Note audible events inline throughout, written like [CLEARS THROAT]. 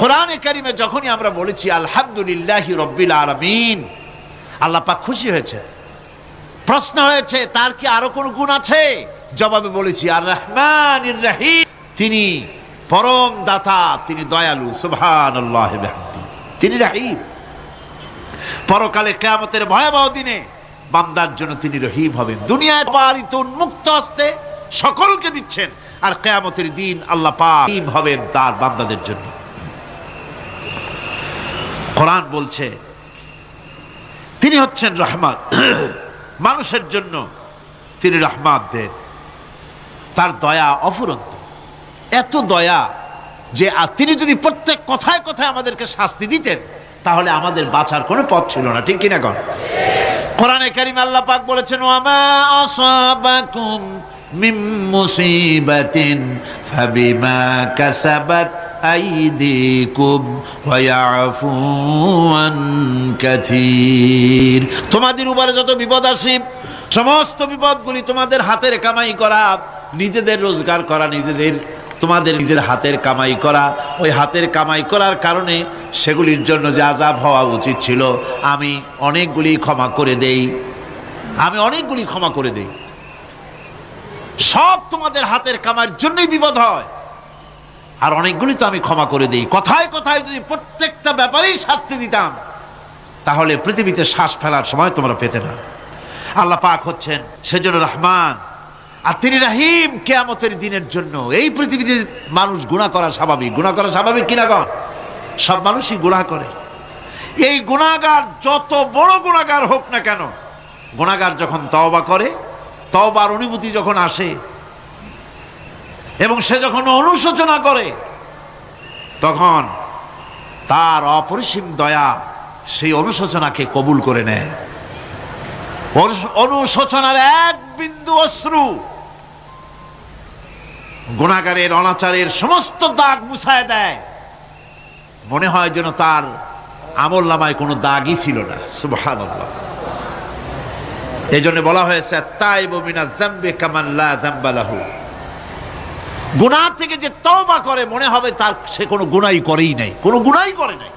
কোরআনে কারিমে যখনই আমরা বলেছি, আলহামদুলিল্লাহ রব্বিল আলমিন আল্লাহ পাক খুশি হয়েছে। প্রশ্ন হয়েছে, তার কি আরও কোন গুণ আছে? জবাবে বলেছি আর রহমান তিনি পরম দাতা, তিনি দয়ালু সুবহান তিনি রাহিম। পরকালে কেয়ামতের ভয়াবহ দিনে বান্দার জন্য তিনি রহিম হবেন। দুনিয়ায় বাড়িতে উন্মুক্ত হস্তে সকলকে দিচ্ছেন, আর কেয়ামতের দিন আল্লাহ পাক হবেন তার বান্দাদের জন্য। কোরআন বলছে, তিনি হচ্ছেন রহমান [CLEARS THROAT] মানুষের জন্য তিনি রহমান দেন। তার দয়া অফুরন্ত। এত দয়া যে তিনি যদি প্রত্যেক কথায় কথায় আমাদেরকে শাস্তি দিতেন, তাহলে আমাদের বাঁচার কোনো পথ ছিল না। ঠিক কিনা কর কোরআনে কারিম আল্লাহ পাক বলেছেন মিম মুসিবাতিন, ফাবিমা কাসাবাত আইদিকুম ওয়া ইয়াফু আন কাসীর তোমাদের উপরে যত বিপদ আসে, সমস্ত বিপদগুলি তোমাদের হাতের কামাই করা, নিজেদের রোজগার করা, নিজেদের, তোমাদের নিজের হাতের কামাই করা। ওই হাতের কামাই করার কারণে সেগুলির জন্য যে আজাব হওয়া উচিত ছিল, আমি অনেকগুলি ক্ষমা করে দেই। আমি অনেকগুলি ক্ষমা করে দেই। সব তোমাদের হাতের কামাইয়ের জন্যই বিপদ হয়। আর অনেকগুলি তো আমি ক্ষমা করে দিই। কথায় কথায় যদি প্রত্যেকটা ব্যাপারেই শাস্তি দিতাম, তাহলে পৃথিবীতে শ্বাস ফেলার সময় তোমরা পেতে না। আল্লাহ পাক হচ্ছেন সেজন্য রহমান। আর তিনি রাহিম কেয়ামতের দিনের জন্য। এই পৃথিবীতে মানুষ গুণা করা স্বাভাবিক। গুণা করা স্বাভাবিক কিনা কন? সব মানুষই গুণা করে। এই গুণাগার যত বড় গুণাগার হোক না কেন গুণাগার যখন তওবা করে, তওবার অনুভূতি যখন আসে এবং সে যখন অনুশোচনা করে, তখন তার অপরিসীম দয়া সেই অনুশোচনাকে কবুল করে নেয়। অনুশোচনার এক বিন্দু অশ্রু গুণাগারের, অনাচারের সমস্ত দাগ মুছায় দেয়। মনে হয় যেন তার আমল নামায় কোনো দাগই ছিল না। সুবহান এই জন্য বলা হয়েছে তাই বমিনা জাম্বে কামাল্লা জাম্বালাহু গুনাহ থেকে যে তওবা করে, মনে হবে তার সে কোনো গুনাই করেই নাই। কোনো গুনাই করে নাই।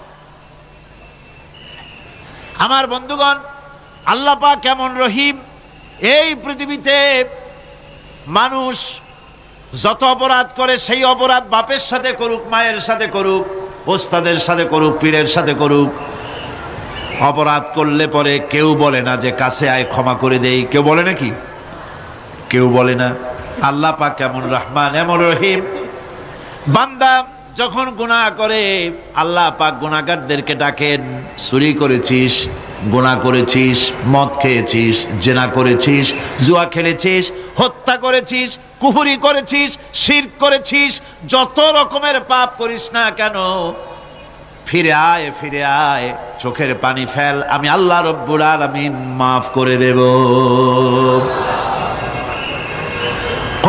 আমার বন্ধুগণ, আল্লাহ পাক কেমন রহিম? এই পৃথিবীতে মানুষ যত অপরাধ করে, সেই অপরাধ বাপের সাথে করুক, মায়ের সাথে করুক, ওস্তাদের সাথে করুক, পীরের সাথে করুক। অপরাধ করলে পরে কেউ বলে না যে কাছে আয়, ক্ষমা করে দেই। কেউ বলে নাকি? কেউ বলে না। আল্লাহ পাক কেমন রহমান, এমন রহিম। বান্দা যখন গুনাহ করে, আল্লাহ পাক গুনাহগারদেরকে ডাকেন, চুরি করেছিস, গুনাহ করেছিস, মদ খেয়েছিস, জেনা করেছিস, জুয়া খেলেছিস, হত্যা করেছিস, কুহুরি করেছিস শির করেছিস, যত রকমের পাপ করিস না কেন, ফিরে আয় ফিরে আয়, চোখের পানি ফেল, আমি আল্লাহ রব্বুল আলামিন মাফ করে দেব।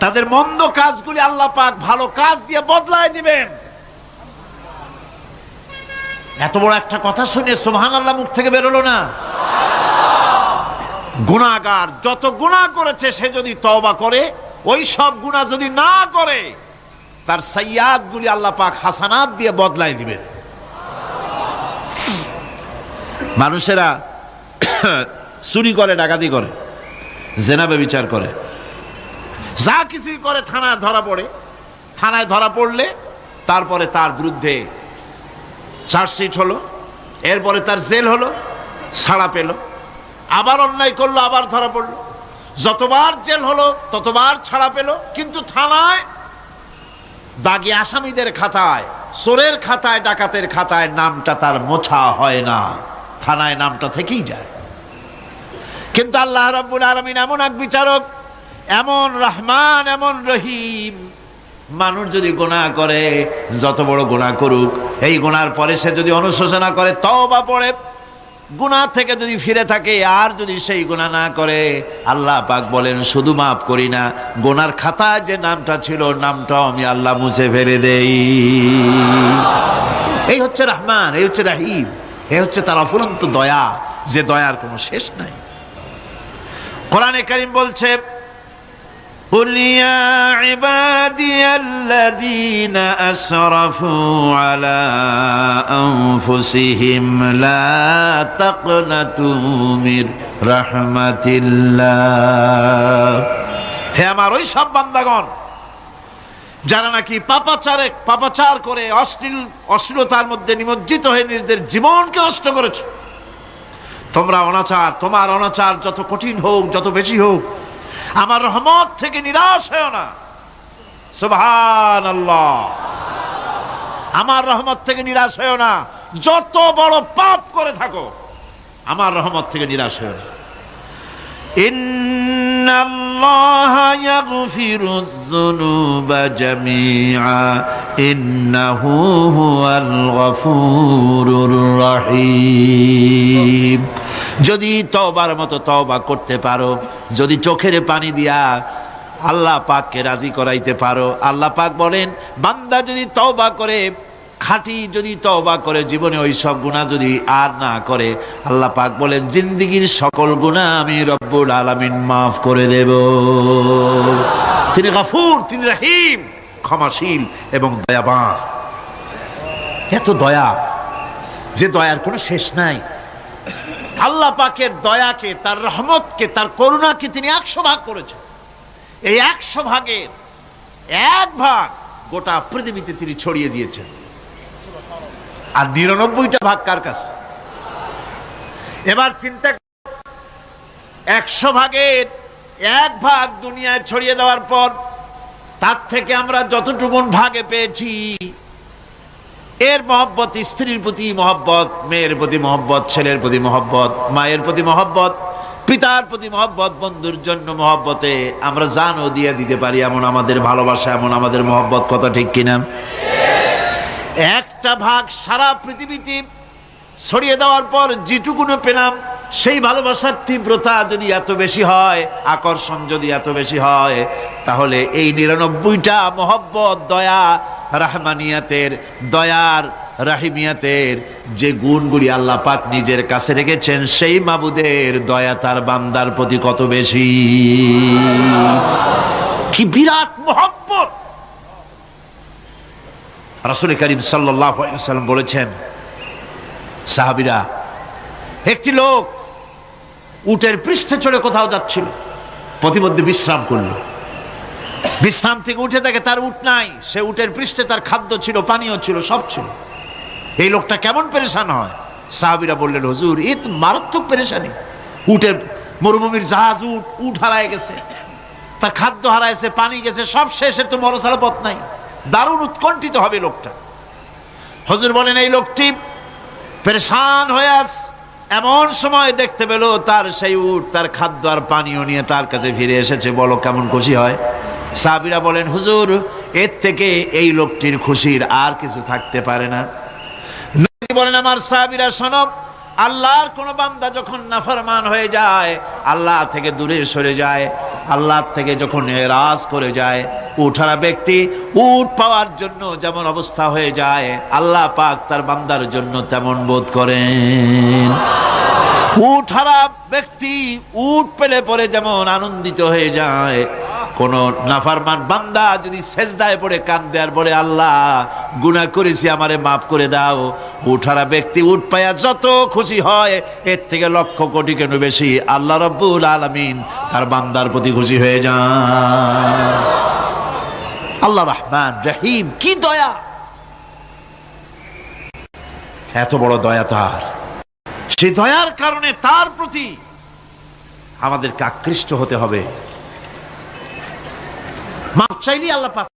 তাদের মন্দ কাজগুলি আল্লাহ পাক ভালো কাজ দিয়ে বদলায় দিবেন। এত বড় একটা কথা শুনে সোহান আল্লাহ মুখ থেকে বেরোলো না। গুণাগার যত গুণা করেছে, সে যদি তওবা করে, ওই সব গুণা যদি না করে, তার সাইয়াদ গুলি আল্লাহ পাক হাসানাত দিয়ে বদলায় দিবেন। মানুষেরা [COUGHS] চুরি করে, ডাকাতি করে জেনাবে বিচার করে। যা কিছুই করে থানায় ধরা পড়ে, থানায় ধরা পড়লে তারপরে তার বিরুদ্ধে চার্জশিট হলো, এরপরে তার জেল হলো ছাড়া পেল, আবার অন্যায় করল, আবার ধরা পড়ল। যতবার জেল হলো, ততবার ছাড়া পেল, কিন্তু থানায় দাগি আসামিদের খাতায়, চোরের খাতায়, ডাকাতের খাতায় নামটা তার মোছা হয় না। থানায় নামটা থেকেই যায়। কিন্তু আল্লাহ রাব্বুল আলামিন এমন এক বিচারক এমন রহমান, এমন রহিম। মানুষ যদি গোনা করে, যত বড় গোনা করুক, এই গোনার পরে সে যদি অনুশোচনা করে তও বা পড়ে। গুনাহ থেকে যদি ফিরে থাকে, আর যদি সেই গুনাহ না করে, আল্লাহ পাক বলেন, শুধু মাফ করি না গোনার খাতা যে নামটা ছিল, নামটাও আমি আল্লাহ মুছে ফেলে দেই। এই হচ্ছে রহমান, এই হচ্ছে রাহিম, এই হচ্ছে তার অফুরন্ত দয়া, যে দয়ার কোনো শেষ নাই। কোরআনে কারিম বলছে قل يا عبادي الذين أسرفوا على أنفسهم لا تقنطوا من رحمة الله হে আমার ওই সব বান্দাগণ যারা নাকি পাপাচারে পাপাচার করে অশ্লীল অশ্লীলতার মধ্যে নিমজ্জিত হয়ে নিজেদের জীবনকে নষ্ট করেছে তোমরা অনাচার তোমার অনাচার যত কঠিন হোক যত বেশি হোক আমার রহমত থেকে নিরাশ হয় না সুবহান আল্লাহ আমার রহমত থেকে নিরাশ হয় না যত বড় পাপ করে থাকো আমার রহমত থেকে নিরাশ হয় না إن الله يغفر الذنوب جميعا إنه هو الغفور الرحيم যদি তওবার মতো তওবা করতে পারো, যদি চোখের পানি দিয়া আল্লাহ পাককে রাজি করাইতে পারো, আল্লাহ পাক বলেন, বান্দা যদি তওবা করে, খাঁটি যদি তওবা করে, জীবনে ওই সব গুণা যদি আর না করে, আল্লাহ পাক বলেন, জিন্দিগির সকল গুণা আমি রব্বুল আলামিন মাফ করে দেব। তিনি গাফুর, তিনি রাহিম, ক্ষমাশীল এবং দয়াবান। এত দয়া, যে দয়ার কোনো শেষ নাই। আল্লাহ পাকের দয়াকে, তার রহমতকে, তার করুণাকে তিনি একশো ভাগ করেছেন। এই একশো ভাগের এক ভাগ গোটা পৃথিবীতে তিনি ছড়িয়ে দিয়েছেন। আর নিরানব্বইটা ভাগ কার কাছে? এবার চিন্তা একশো ভাগের এক ভাগ দুনিয়ায় ছড়িয়ে দেওয়ার পর তার থেকে আমরা যতটুকুন ভাগে পেয়েছি এর মহব্বত, স্ত্রীর প্রতি মহব্বত, মেয়ের প্রতি মহব্বত, ছেলের প্রতি মহব্বত, মায়ের প্রতি মহব্বত, পিতার প্রতি মহব্বত, বন্ধুর জন্য মহব্বতে আমরা জানও দিয়ে দিতে পারি এমন আমাদের ভালোবাসা, এমন আমাদের মহব্বত, কথা ঠিক কিনা? একটা ভাগ সারা পৃথিবীতে ছড়িয়ে দেওয়ার পর যেটুকুনো পেলাম, সেই ভালোবাসার তীব্রতা যদি এত বেশি হয়, আকর্ষণ যদি এত বেশি হয়, তাহলে এই নিরানব্বইটা মহব্বত, দয়া রাহমানিয়াতের, দয়ার রাহিমিয়াতের যে গুণগুলি আল্লাহ পাক নিজের কাছে রেখেছেন, সেই মাবুদের দয়া তার বান্দার প্রতি কত বেশি। কি বিরাট মহব্বত! রাসুল করিম সাল্লাম বলেছেন, সাহাবিরা, একটি লোক উটের পৃষ্ঠে চড়ে কোথাও যাচ্ছিল প্রতিমধ্যে বিশ্রাম করল। বিশ্রাম থেকে উঠে দেখে তার উট নাই। সে উটের পৃষ্ঠে তার খাদ্য ছিল, পানীয় ছিল, সব ছিল। এই লোকটা কেমন পেরেশান হয়? সাহাবিরা বললেন, হুজুর তো মারাত্মক পেরেশানি। উটের মরুভূমির জাহাজ উট উট হারায় গেছে। তার খাদ্য হারাইছে, পানি গেছে, সব শেষে তো মরসালা পথ নাই। দারুণ উৎকণ্ঠিত হবে লোকটা। হজুর বলেন, এই লোকটি পেরেশান হয়ে আস এমন সময় দেখতে পেল, তার সেই উঠ তার খাদ্য আর পানীয় নিয়ে তার কাছে ফিরে এসেছে। বলো, কেমন খুশি হয়? সাবিরা বলেন, হুজুর, এর থেকে এই লোকটির খুশির আর কিছু থাকতে পারে না। বলেন, আমার সাবিরা শোনব আল্লাহর কোন বান্দা যখন নাফরমান হয়ে যায়, আল্লাহ থেকে দূরে সরে যায়, আল্লাহ থেকে যখন এরাজ করে যায়, উঠারা ব্যক্তি উট পাওয়ার জন্য যেমন অবস্থা হয়ে যায়, আল্লাহ পাক তার বান্দার জন্য তেমন বোধ করেন। উঠারা ব্যক্তি উট পেলে পরে যেমন আনন্দিত হয়ে যায় কোন নাফারমান বান্দা যদি সেজদায় পড়ে কান্দে আর বলে, আল্লাহ, গুনাহ করেছি, আমারে মাফ করে দাও। উঠারা ব্যক্তি উঠ পায়া যত খুশি হয়, এর থেকে লক্ষ কোটি কেন বেশি? আল্লাহ রব্বুল আলামিন তার বান্দার প্রতি খুশি হয়ে যান। আল্লাহ রহমান, রহিম, কি দয়া! এত বড় দয়া তার। সেই দয়ার কারণে তার প্রতি আমাদেরকে আকৃষ্ট হতে হবে। মাপ চাইলেই আল্লাহ পাক